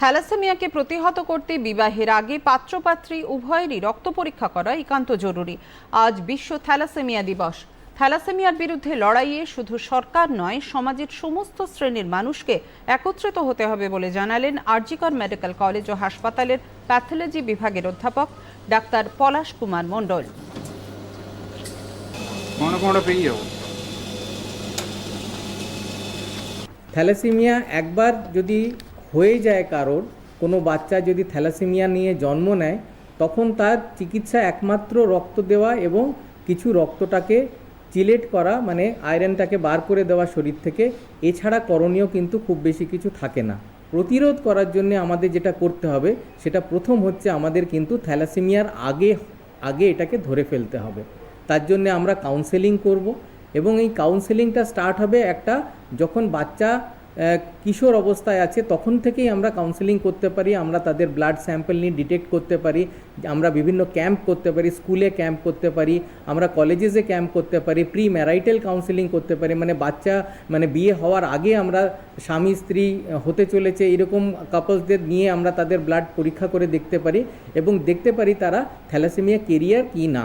থ্যালাসেমিয়াকে প্রতিহত করতে বিবাহের আগে পাত্রপাত্রী উভয়েরই রক্ত পরীক্ষা করা একান্ত জরুরি। আজ বিশ্ব থ্যালাসেমিয়া দিবস। থ্যালাসেমিয়ার বিরুদ্ধে লড়াইয়ে শুধু সরকার নয় সমাজের সমস্ত শ্রেণির মানুষকে একত্রিত হতে হবে বলে জানালেন আরজিকর মেডিকেল কলেজ ও হাসপাতালের প্যাথোলজি বিভাগের অধ্যাপক ডাক্তার পলাশ কুমার মণ্ডল। থ্যালাসেমিয়া একবার যদি হয়ে যায় কারোর কোনো বাচ্চা যদি থ্যালাসেমিয়া নিয়ে জন্ম নেয়, তখন তার চিকিৎসা একমাত্র রক্ত দেওয়া এবং কিছু রক্তটাকে চিলেট করা মানে আয়রনটাকে বার করে দেওয়া শরীর থেকে। এছাড়া করণীয় কিন্তু খুব বেশি কিছু থাকে না। প্রতিরোধ করার জন্য আমাদের যেটা করতে হবে, সেটা প্রথম হচ্ছে আমাদের কিন্তু থ্যালাসেমিয়ার আগে আগে এটাকে ধরে ফেলতে হবে। তার জন্য আমরা কাউন্সেলিং করব এবং এই কাউন্সেলিংটা স্টার্ট হবে একটা যখন বাচ্চা কিশোর অবস্থায় আছে, তখন থেকেই আমরা কাউন্সেলিং করতে পারি, আমরা তাদের ব্লাড স্যাম্পল নিয়ে ডিটেক্ট করতে পারি, আমরা বিভিন্ন ক্যাম্প করতে পারি স্কুলে ক্যাম্প করতে পারি, আমরা কলেজেসে ক্যাম্প করতে পারি প্রি ম্যারাইটাল কাউন্সেলিং করতে পারি মানে বাচ্চা মানে বিয়ে হওয়ার আগে আমরা স্বামী, স্ত্রী হতে চলেছে, এরকম কাপলসদের নিয়ে আমরা তাদের ব্লাড পরীক্ষা করে দেখতে পারি এবং দেখতে পারি তারা থ্যালাসেমিয়া কেরিয়ার কি না।